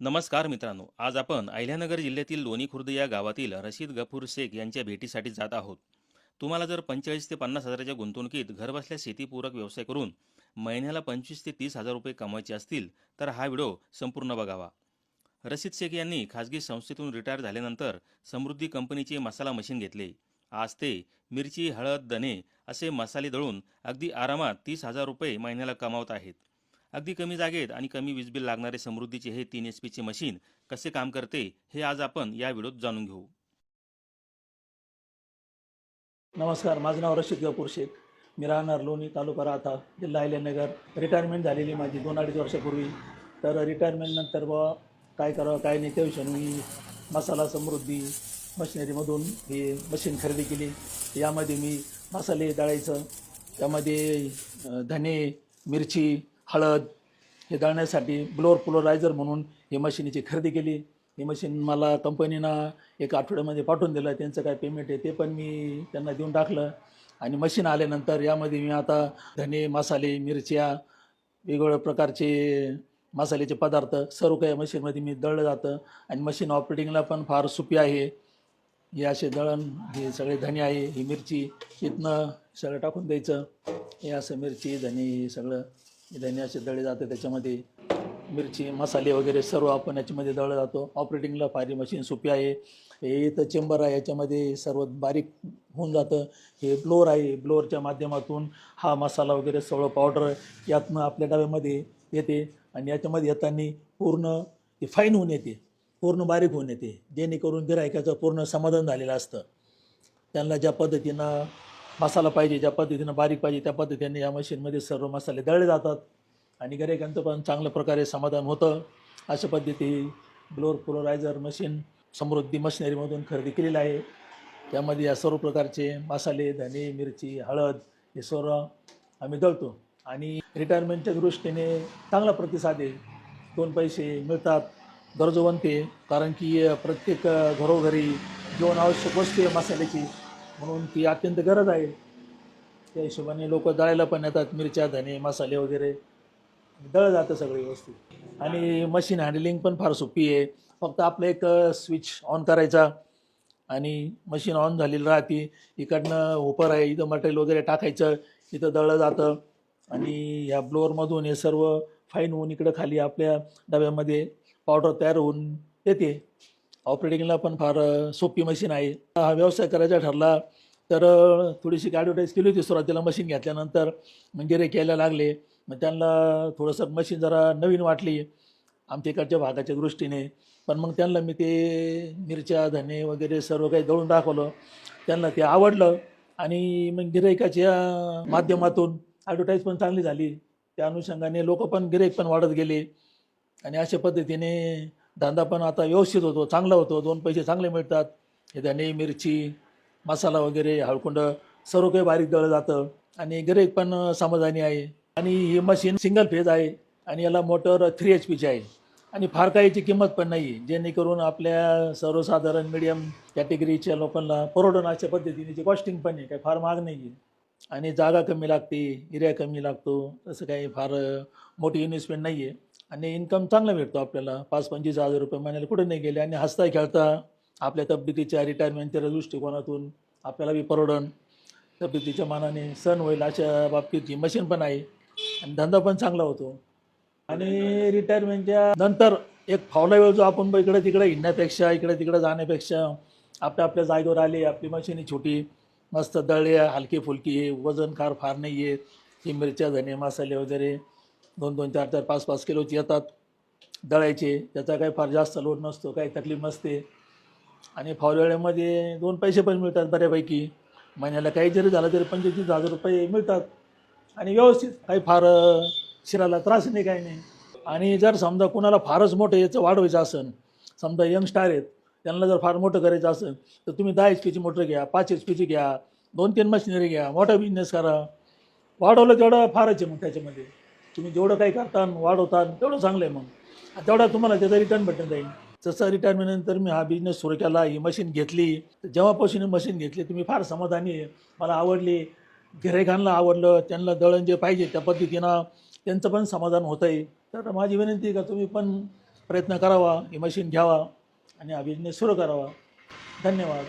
नमस्कार मित्रांनो आज आपण अहिल्यानगर जिल्ह्यातील लोणी खुर्द या गावातील रशीद गफूर शेख यांच्या भेटीसाठी जात आहोत. तुम्हाला जर पंचेचाळीस ते पन्नास हजाराच्या गुंतवणुकीत घरबसल्या शेतीपूरक व्यवसाय करून महिन्याला पंचवीस ते तीस हजार रुपये कमवायचे असतील तर हा व्हिडिओ संपूर्ण बघावा. रशीद शेख यांनी खाजगी संस्थेतून रिटायर झाल्यानंतर समृद्धी कंपनीचे मसाला मशीन घेतले. आज ते मिरची हळद दणे असे मसाले दळून अगदी आरामात तीस हजार रुपये महिन्याला कमावत आहेत. अगदी कमी जागेत आणि कमी वीज बिल लागणारे समृद्धीचे हे तीन एच पीचे मशीन कसे काम करते हे आज आपण या व्हिडिओत जाणून घेऊ. नमस्कार माझं नाव रशीद गपूर शेख. मी राहणार लोणी तालुका राहता जिल्हा अहिल्यानगर. रिटायरमेंट झालेली माझी दोन अडीच वर्षापूर्वी. तर रिटायरमेंटनंतर व काय करावं काय नाही त्या विषयाने मी मसाला समृद्धी मशिनरीमधून हे मशीन खरेदी केली. यामध्ये मी मसाले दळायचं त्यामध्ये धने मिरची हळद हे दळण्यासाठी ब्लोअर प्लोरायझर म्हणून ही मशीनीची खरेदी केली. ही मशीन मला कंपनीनं एक आठवड्यामध्ये पाठवून दिलं. त्यांचं काय पेमेंट आहे ते पण मी त्यांना देऊन टाकलं. आणि मशीन आल्यानंतर यामध्ये मी आता धने मसाले मिरच्या वेगवेगळ्या प्रकारचे मसाल्याचे पदार्थ सर्व काही मशीनमध्ये मी दळलं जातं. आणि मशीन ऑपरेटिंगला पण फार सोपी आहे. हे असे दळण हे सगळे धने आहे ही मिरची इथनं सगळं टाकून द्यायचं. हे असं मिरची धने हे सगळं धने असे दळे जाते त्याच्यामध्ये मिरची मसाले वगैरे सर्व आपण याच्यामध्ये दळला जातो. ऑपरेटिंगला फारी मशीन सोपी आहे. हे इथं चेंबर आहे याच्यामध्ये सर्व बारीक होऊन जातं. हे ब्लोअर आहे ब्लोअरच्या माध्यमातून हा मसाला वगैरे सगळं पावडर यातनं आपल्या डब्यामध्ये येते आणि याच्यामध्ये येताना पूर्ण ते फाईन होऊन येते. पूर्ण बारीक होऊन येते. जेणेकरून गिरायकाचं पूर्ण समाधान झालेलं असतं. त्यांना ज्या पद्धतीनं मसाला पाहिजे ज्या पद्धतीनं बारीक पाहिजे त्या पद्धतीने या मशीनमध्ये सर्व मसाले दळले जातात. आणि गिरायकांचं पण चांगल्या प्रकारे समाधान होतं. अशा पद्धती ब्लोअर पोलरायझर मशीन समृद्धी मशिनरीमधून खरेदी केलेलं आहे. त्यामध्ये या सर्व प्रकारचे मसाले धने मिरची हळद हे सर्व आम्ही दळतो. आणि रिटायरमेंटच्या दृष्टीने चांगला प्रतिसाद आहे. दोन पैसे मिळतात गरजवंते कारण की प्रत्येक घरोघरी दोन आवश्यक वस्तू आहे मसाल्याची. म्हणून ती अत्यंत गरज आहे. त्या हिशोबाने लोक दळायला पण येतात मिरच्या धने मसाले वगैरे. दळ जातं सगळी वस्तू. आणि मशीन हँडलिंग पण फार सोपी आहे. फक्त आपलं एक स्विच ऑन करायचा. आणि मशीन ऑन झालेली राहते. इकडनं होपर आहे इथं मटेरियल वगैरे टाकायचं. इथं दळलं जातं. आणि ह्या ब्लोअरमधून हे सर्व फाईन होऊन इकडं खाली आपल्या डब्यामध्ये पावडर तयार होऊन येते. ऑपरेटिंगला पण फार सोपी मशीन आहे. हा व्यवसाय करायचा ठरला तर थोडीशी ॲडव्हर्टाईज केली होती सुरुवातीला मशीन घेतल्यानंतर. म्हणजे रे यायला लागले. मग त्यांना थोडंसं मशीन जरा नवीन वाटली आमच्या इकडच्या भागाच्या दृष्टीने. पण मग त्यांना मी ते मिरच्या धने वगैरे सर्व काही दळून दाखवलं. त्यांना ते आवडलं. आणि मग गिरायकाच्या माध्यमातून ॲडव्हर्टाईज पण चांगली झाली. त्या अनुषंगाने लोक पण गिरायक पण वाढत गेले. आणि अशा पद्धतीने धंदा पण आता व्यवस्थित होतो चांगला होतो. दोन पैसे चांगले मिळतात. हे धणे मिरची मसाला वगैरे हळकुंड सर्व काही बारीक दळलं जातं. आणि गिरेक पण समाधानी आहे. आणि ही मशीन सिंगल फेज आहे आणि याला मोटर थ्री एच पीची आहे. आणि फार काहीची किंमत पण नाही आहे जेणेकरून आपल्या सर्वसाधारण मिडियम कॅटेगरीच्या लोकांना परवडण अशा पद्धतीने कॉस्टिंग पण आहे काही फार महाग नाही आहे आणि जागा कमी लागते एरिया कमी लागतो तसं काही फार मोठी इन्व्हेस्टमेंट नाही आहे आणि इन्कम चांगला भेटतो आपल्याला. पाच पंचवीस हजार रुपये महिन्याला कुठे नाही गेले. आणि हसता खेळता आपल्या तब्येतीच्या रिटायरमेंटच्या दृष्टिकोनातून आपल्याला बी परवडण तब्येतीच्या मानाने सण होईल अशा बाबतीत ही मशीन पण आहे. आणि धंदा पण चांगला होतो. आणि रिटायरमेंटच्या नंतर एक फावला वेळ जो आपण इकडे तिकडे हिंडण्यापेक्षा इकडे तिकडे जाण्यापेक्षा आपल्या आपल्या जागेवर आली आपली मशीन ही छोटी मस्त दळली हलकी फुलकी वजन फार फार नाही आहे ही मिरच्या धने मसाले वगैरे दोन दोन चार चार पाच पाच किलोचे येतात. दळायचे त्याचा काही फार जास्त लोड नसतो काही तकलीफ नसते. आणि फावल्यावेळेमध्ये दोन पैसे पण मिळतात बऱ्यापैकी. महिन्याला काही जरी झालं तरी पंचवीस हजार रुपये मिळतात. आणि व्यवस्थित काही फार शिराला त्रास नाही काही नाही. आणि जर समजा कुणाला फारच मोठं याचं वाढवायचं असेल समजा यंग स्टार आहेत त्यांना जर फार मोठं करायचं असेल तर तुम्ही दहा एच पीची मोटर घ्या पाच एच पीची घ्या दोन तीन मशिनरी घ्या मोठा बिझनेस करा. वाढवलं तेवढं फारच आहे मग त्याच्यामध्ये. तुम्ही जेवढं काही करता वाढवता तेवढं चांगलं आहे मग. तेवढा तुम्हाला त्याचा रिटर्न भेटून जाईल. जसं रिटायरमेंटनंतर मी हा बिझनेस सुरू केला ही मशीन घेतली तर जेव्हापासून मशीन घेतली तुम्ही फार समाधानी आहे. मला आवडली गिरायकांना आवडलं त्यांना दळण जे पाहिजे त्या पद्धतीनं त्यांचं पण समाधान होतं आहे तर माझी विनंती आहे का तुम्ही पण प्रयत्न करावा ही मशीन घ्यावा आणि हा बिझनेस सुरू करावा. धन्यवाद.